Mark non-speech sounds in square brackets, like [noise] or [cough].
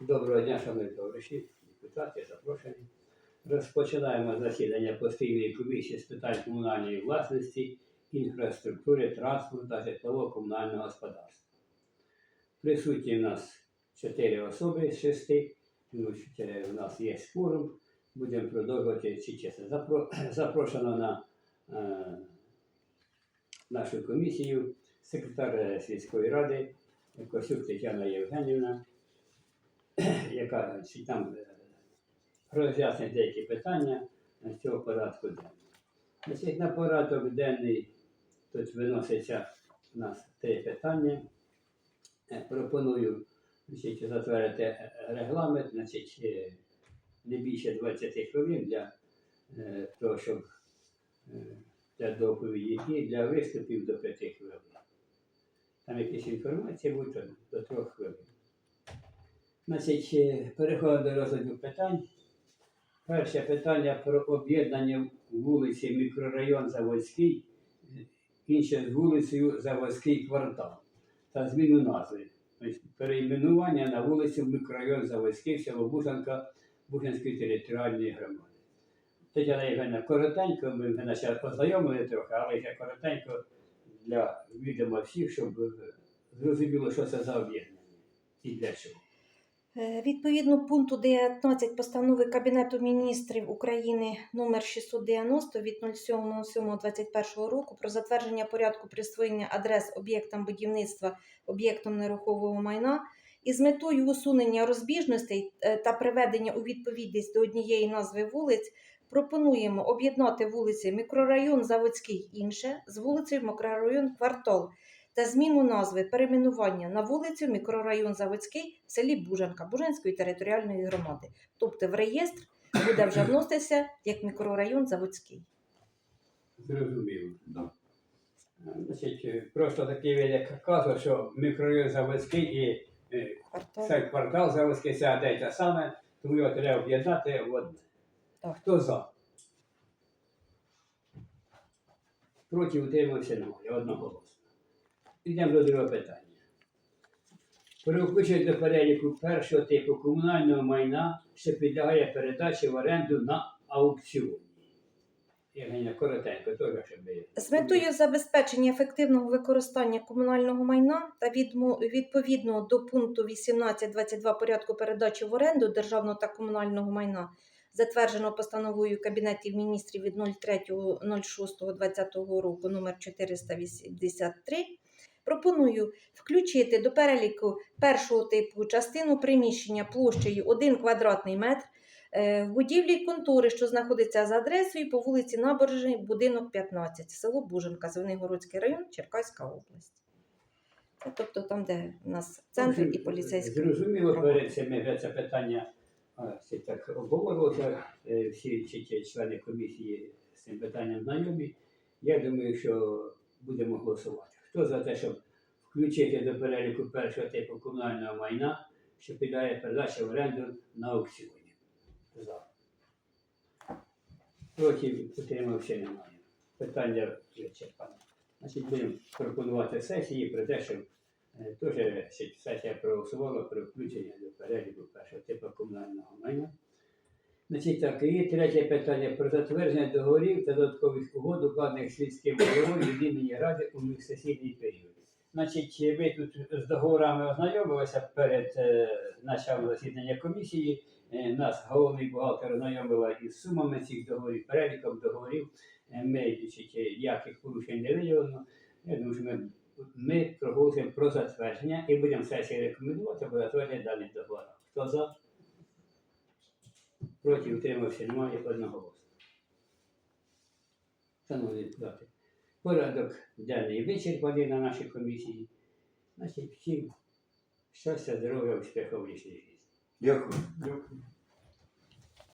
Доброго дня, шановні товариші, депутати, запрошені. Розпочинаємо засідання постійної комісії з питань комунальної власності, інфраструктури, транспорту та житлово-комунального господарства. Присутні у нас чотири особи з шести, тому у нас є форум. Будемо продовжувати ці часи. Запро- Запрошено на е, нашу комісію секретар е, сільської ради Косюк Тетяна Євгенівна [coughs] яка чи там е, роз'яснить деякі питання з цього порядку денного. Значить, на порядок денний тут виноситься у нас три питання. Е, Пропоную значить, затвердити е, регламент, значить, е, не більше 20 хвилин для е, того, щоб е, для доповіді і для виступів до 5 хвилин. Там якісь інформація буде до 3 хвилин. Значить, е, переходимо до розгляду питань. Перше питання про об'єднання вулиці мікрорайон Заводський, інше з вулицею Заводський квартал та зміну назви. Перейменування на вулицю мікрорайон Заводський, село Бужанка Бужанської територіальної громади. Тетяна Євгенівна, коротенько, ми мене ще познайомили трохи, але ще коротенько для відома всіх, щоб е, зрозуміло, що це за об'єднання і для чого. Е, Відповідно пункту 19 постанови Кабінету міністрів України номер 690 від 07.07.21 року про затвердження порядку присвоєння адрес об'єктам будівництва об'єктам нерухомого майна із метою усунення розбіжностей е, та приведення у відповідність до однієї назви вулиць пропонуємо об'єднати вулиці мікрорайон Заводський інше з вулицею мікрорайон Квартал та зміну назви перейменування на вулицю мікрорайон Заводський в селі Бужанка Бужанської територіальної громади. Тобто в реєстр буде вже вноситися як мікрорайон Заводський. Зрозуміло. Да. Значить, просто такий вид, як кажу, що мікрорайон Заводський і е, Квартал. цей квартал Заводський це одне те саме, тому його треба об'єднати в одне. Так. Хто за? Проти утримався немає, одноголосно. Йдемо до другого питання. Про включення до переліку першого типу комунального майна, що підлягає передачі в оренду на аукціоні. Євгенія, коротенько, теж щоб ви- З метою забезпечення ефективного використання комунального майна та відповідно до пункту 18.22 порядку передачі в оренду державного та комунального майна, затвердженого постановою Кабінетів міністрів від 03.06.2020 року номер 483, пропоную включити до переліку першого типу частину приміщення площею 1 квадратний метр Е, В будівлі контори, що знаходиться за адресою по вулиці Набережний, будинок 15, село Буженка, Звенигородський район, Черкаська область. Це тобто там, де у нас центр і поліцейський. Зрозуміло, перед цим це питання всі так обговорювалося, е, всі ці члени комісії з цим питанням знайомі. Я думаю, що будемо голосувати. Хто за те, щоб включити до переліку першого типу комунального майна, що піддає передача в оренду на аукціоні? За. Проти утримався немає. Питання вичерпане. Значить, будемо пропонувати сесії про те, щоб Е, Теж сесія проголосувала про включення до переліку першого типу комунального майна. Значить так, і третє питання про затвердження договорів та додаткових угод, укладених слідським головою від імені Ради у міжсесійний період. Значить, ви тут з договорами ознайомилися перед е, началом засідання комісії. Е, нас головний бухгалтер ознайомила із сумами цих договорів, переліком договорів. Е, ми значить, яких порушень не виявлено. Я думаю, що ми ми проголосуємо про затвердження і будемо сесії рекомендувати, бо затвердження даних договорів. Хто за? Проти утримався, немає одноголосно. Шановні депутати, порядок денний вичерпаний на нашій комісії. Значить, всім щастя, здоров'я, успіхів в лічній житті. Дякую. Дякую.